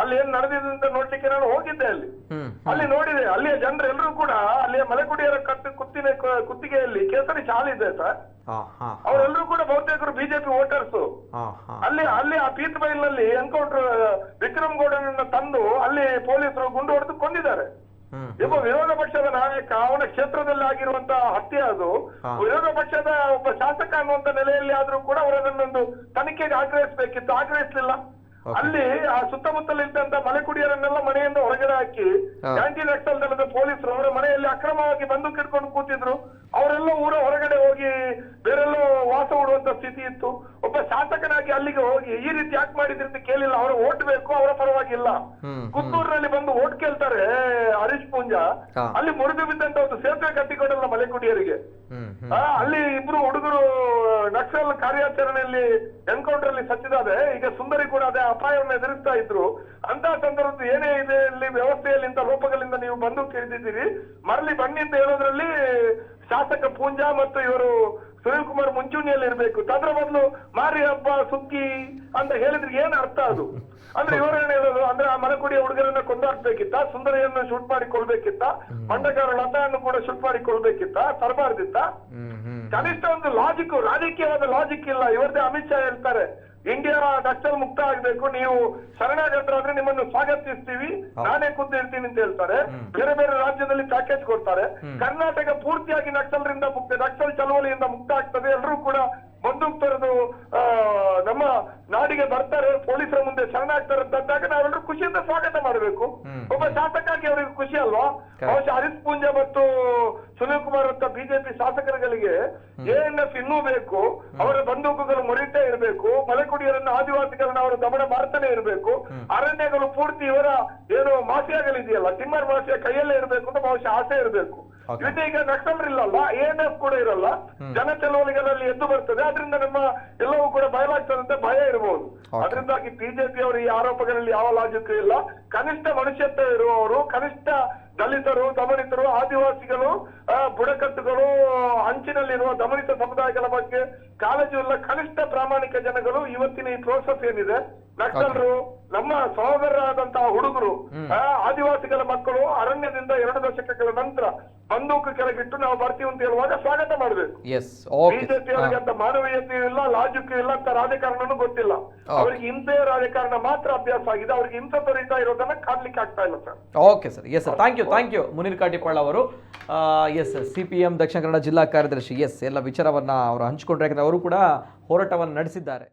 Speaker 1: ಅಲ್ಲಿ ಏನ್ ನಡೆದಿದೆ ಅಂತ ನೋಡ್ಲಿಕ್ಕೆ ನಾನು ಹೋಗಿದ್ದೆ ಅಲ್ಲಿ. ಅಲ್ಲಿ ನೋಡಿದೆ ಅಲ್ಲಿಯ ಜನರೆಲ್ಲರೂ ಕೂಡ ಅಲ್ಲಿಯ ಮಲೆಕುಡಿಯರ ಕತ್ತು ಕುತ್ತಿನ ಕುತ್ತಿಗೆಯಲ್ಲಿ ಕೇಸರಿ ಇದೆ ಸರ್ ಅವರೆಲ್ಲರೂ ಕೂಡ ಬಹುತೇಕರು ಬಿಜೆಪಿ ವೋಟರ್ಸ್. ಅಲ್ಲಿ ಅಲ್ಲಿ ಆ ಪೀತ್ ಬೈಲ್ನಲ್ಲಿ ಎನ್ಕೌಂಟರ್ ವಿಕ್ರಮ್ ಗೌಡನನ್ನ ತಂದು ಅಲ್ಲಿ ಪೊಲೀಸರು ಗುಂಡು ಹೊಡೆದು ಕೊಂದಿದ್ದಾರೆ. ಒಬ್ಬ ವಿರೋಧ ಪಕ್ಷದ ನಾಯಕ ಅವನ ಕ್ಷೇತ್ರದಲ್ಲಿ ಆಗಿರುವಂತಹ ಹತ್ಯೆ ಅದು. ವಿರೋಧ ಪಕ್ಷದ ಒಬ್ಬ ಶಾಸಕ ಅನ್ನುವಂತ ನೆಲೆಯಲ್ಲಿ ಆದ್ರೂ ಕೂಡ ಅವರನ್ನೊಂದು ತನಿಖೆಗೆ ಆಗ್ರಹಿಸಬೇಕಿತ್ತು ಆಗ್ರಹಿಸಲಿಲ್ಲ. ಅಲ್ಲಿ ಆ ಸುತ್ತಮುತ್ತಲಿದ್ದಂತ ಮಲೆ ಕುಡಿಯರನ್ನೆಲ್ಲ ಮನೆಯಿಂದ ಹೊರಗಡೆ ಹಾಕಿ. ಆಂಟಿ ನಕ್ಸಲ್ ದಳದ ಪೊಲೀಸರು ಅವರ ಮನೆಯಲ್ಲಿ ಅಕ್ರಮವಾಗಿ ಬಂದು ಕಿಡ್ಕೊಂಡು ಕೂತಿದ್ರು. ಅವರೆಲ್ಲ ಊರ ಹೊರಗಡೆ ಹೋಗಿ ಬೇರೆಲ್ಲೋ ವಾಸ ಹೂಡುವಂತ ಸ್ಥಿತಿ ಇತ್ತು. ಒಬ್ಬ ಶಾಸಕನಾಗಿ ಅಲ್ಲಿಗೆ ಹೋಗಿ ಈ ರೀತಿ ಯಾಕೆ ಮಾಡಿದ್ರಿ ಅಂತ ಕೇಳಿಲ್ಲ. ಅವರ ಓಟ್ ಬೇಕು ಅವರ ಪರವಾಗಿಲ್ಲ. ಕುತ್ತೂರಿನಲ್ಲಿ ಬಂದು ಓಟ್ ಕೇಳ್ತಾರೆ ಹರೀಶ್ ಪೂಂಜಾ. ಅಲ್ಲಿ ಮುರಿದು ಬಿದ್ದಂತ ಒಂದು ಸೇತುವೆ ಕಟ್ಟಿಕೊಂಡಲ್ಲ ಮಲೆಕುಡಿಯರಿಗೆ. ಅಲ್ಲಿ ಇಬ್ರು ಹುಡುಗರು ನಕ್ಸಲ್ ಕಾರ್ಯಾಚರಣೆಯಲ್ಲಿ ಎನ್ಕೌಂಟರ್ ಅಲ್ಲಿ ಸತ್ತಿದ್ದಾರೆ. ಈಗ ಸುಂದರಿ ಕೂಡ ಅದೇ ಅಪಾಯವನ್ನು ಎದುರಿಸ್ತಾ ಇದ್ರು ಅಂತ ಸಂದರ್ಭದಲ್ಲಿ ಏನೇ ಇದೆ ಇಲ್ಲಿ ವ್ಯವಸ್ಥೆಯಲ್ಲಿ ಇಂಥ ಲೋಪಗಳಿಂದ ನೀವು ಬಂದು ಕೇಳಿದ್ದೀರಿ. ಮರಳಿ ಬನ್ನಿ ಅಂತ ಹೇಳೋದ್ರಲ್ಲಿ ಶಾಸಕ ಪೂಂಜಾ ಮತ್ತು ಇವರು ಸುನೀಲ್ ಕುಮಾರ್ ಮುಂಚೂಣಿಯಲ್ಲಿ ಇರಬೇಕು. ಅದ್ರ ಬದಲು ಮಾರಿ ಹಬ್ಬ ಸುಗ್ಗಿ ಅಂತ ಹೇಳಿದ್ರೆ ಏನ್ ಅರ್ಥ ಅದು? ಅಂದ್ರೆ ಇವರೇನ್ ಹೇಳೋದು? ಅಂದ್ರೆ ಆ ಮಲೆಕುಡಿಯ ಹುಡುಗರನ್ನ ಕೊಂದಾಡ್ಬೇಕಿತ್ತ ಸುಂದರಿಯನ್ನ ಶೂಟ್ ಮಾಡಿ ಬಂಡಕಾರ ಲತಾಯನ್ನು ಕೂಡ ಶೂಟ್ ಮಾಡಿ ಕೊಳ್ಬೇಕಿತ್ತ ತರಬಾರ್ದಿತ್ತ ಕನಿಷ್ಠ ಒಂದು ಲಾಜಿಕ್ ರಾಜಕೀಯವಾದ ಲಾಜಿಕ್ ಇಲ್ಲ. ಇವರದೇ ಅಮಿತ್ ಶಾ ಹೇಳ್ತಾರೆ ಇಂಡಿಯಾ ನಕ್ಸಲ್ ಮುಕ್ತ ಆಗ್ಬೇಕು. ನೀವು ಶರಣಾಗತರಾದ್ರೆ ನಿಮ್ಮನ್ನು ಸ್ವಾಗತಿಸ್ತೀವಿ. ನಾನೇ ಕುಂತು ಇರ್ತೀನಿ ಅಂತ ಹೇಳ್ತಾರೆ. ಬೇರೆ ಬೇರೆ ರಾಜ್ಯದಲ್ಲಿ ಪ್ಯಾಕೇಜ್ ಕೊಡ್ತಾರೆ. ಕರ್ನಾಟಕ ಪೂರ್ತಿಯಾಗಿ ನಕ್ಸಲ್ರಿಂದ ಮುಕ್ತ ನಕ್ಸಲ್ ಚಳವಳಿಯಿಂದ ಮುಕ್ತ ಆಗ್ತದೆ. ಎಲ್ಲರೂ ಕೂಡ ಬಂದೂಕ್ ತರದು ಆ, ನಮ್ಮ ನಾಡಿಗೆ ಬರ್ತಾರೆ. ಪೊಲೀಸರ ಮುಂದೆ ಶರಣಾಗ್ತಾರೆ ಅಂದಾಗ ನಾವೆಲ್ಲರೂ ಖುಷಿಯಿಂದ ಸ್ವಾಗತ ಮಾಡಬೇಕು. ಒಬ್ಬ ಶಾಸಕಾಗಿ ಅವರಿಗೆ ಖುಷಿ ಅಲ್ವಾ? ಬಹುಶಃ ಹರೀಶ್ ಪೂಂಜಾ ಮತ್ತು ಸುನೀಲ್ ಕುಮಾರ್ ಅಂತ ಬಿಜೆಪಿ ಶಾಸಕರುಗಳಿಗೆ ಎಎನ್ಎಫ್ ಇನ್ನೂ ಬೇಕು ಅವರ ಬಂದೂಕುಗಳು ಮುರಿತಾ ಇರಬೇಕು ಮಲೆಕುಡಿಯರನ್ನ ಆದಿವಾಸಿಗಳನ್ನ ಅವರು ದಮನ ಮಾಡ್ತಾನೆ ಇರಬೇಕು ಅರಣ್ಯಗಳು ಪೂರ್ತಿ ಇವರ ಏನು ಮಾಫಿಯಾಗಳಿದೆಯಲ್ಲ ತಿಮ್ಮರ್ ಮಾಫಿಯಾ ಕೈಯಲ್ಲೇ ಇರಬೇಕು ಅಂತ ಬಹುಶಃ ಆಸೆ ಇರಬೇಕು.
Speaker 2: ಇದು
Speaker 1: ಇವತ್ತು ಈಗ ನಕ್ಸಲರ್ ಇಲ್ಲಲ್ಲ ಎಎನ್ಎಫ್ ಕೂಡ ಇರಲ್ಲ ಜನ ಚಳವಳಿಗಳಲ್ಲಿ ಎದ್ದು ಬರ್ತದೆ ಅದರಿಂದ ನಮ್ಮ ಎಲ್ಲವೂ ಕೂಡ ಭಯವಾಗ್ತದಂತ ಭಯ ಇರಬಹುದು. ಅದರಿಂದಾಗಿ ಬಿಜೆಪಿ ಅವರು ಈ ಆರೋಪಗಳಲ್ಲಿ ಯಾವ ಲಾಜಿಕ್ ಇಲ್ಲ. ಕನಿಷ್ಠ ಮನುಷ್ಯತ್ವ ಇರುವವರು ಕನಿಷ್ಠ ದಲಿತರು, ದಮನಿತರು, ಆದಿವಾಸಿಗಳು ಬುಡಕಟ್ಟುಗಳು, ಅಂಚಿನಲ್ಲಿರುವ ದಮನಿತ ಸಮುದಾಯಗಳ ಬಗ್ಗೆ ಕಾಳಜಿ ಉಳ್ಳ ಕನಿಷ್ಠ ಪ್ರಾಮಾಣಿಕ ಜನಗಳು ಇವತ್ತಿನ ಈ ಪ್ರೋಸೆಸ್ ಏನಿದೆ? ನಕ್ಸಲರು ನಮ್ಮ ಸಹೋದರರಾದಂತಹ ಹುಡುಗರು ಆ, ಆದಿವಾಸಿಗಳ ಮಕ್ಕಳು ಅರಣ್ಯದಿಂದ ಎರಡು ದಶಕಗಳ ನಂತರ ಬಂದೂಕು ಕೆಳಗಿಟ್ಟು ನಾವು ಬರ್ತೀವಿ ಅಂತ ಹೇಳುವಾಗ ಸ್ವಾಗತ ಮಾಡಬೇಕು.
Speaker 2: ಎಸ್ ಓಕೆ
Speaker 1: ಬಿಜೆಪಿ ಅವರಿಗೆ ಅಂತ ಮಾನವೀಯತೆ ಇಲ್ಲ ಲಾಜಿಕ್ ಇಲ್ಲ ಅಂತ ರಾಜಕಾರಣನೂ ಗೊತ್ತಿಲ್ಲ. ಅವರಿಗೆ ಇಂಥೇ ರಾಜಕಾರಣ ಮಾತ್ರ ಅಭ್ಯಾಸ ಆಗಿದೆ ಅವ್ರಿಗೆ ಇಂಥ ತೊರೀತಾ ಇರೋದನ್ನ ಕಾಡ್ಲಿಕ್ಕೆ ಆಗ್ತಾ ಇಲ್ಲ sir.
Speaker 2: Okay sir yes sir thank you thank you Munir Katipal ಅವರು S C P M Dakshina Kannada ಜಿಲ್ಲಾ ಕಾರ್ಯದರ್ಶಿ ಎಸ್ ಎಲ್ಲ ವಿಚಾರವನ್ನ ಅವರು ಹಂಚಿಕೊಂಡ್ರೆ ಯಾಕಂದ್ರೆ ಅವರು ಕೂಡ ಹೋರಾಟವನ್ನು ನಡೆಸಿದ್ದಾರೆ.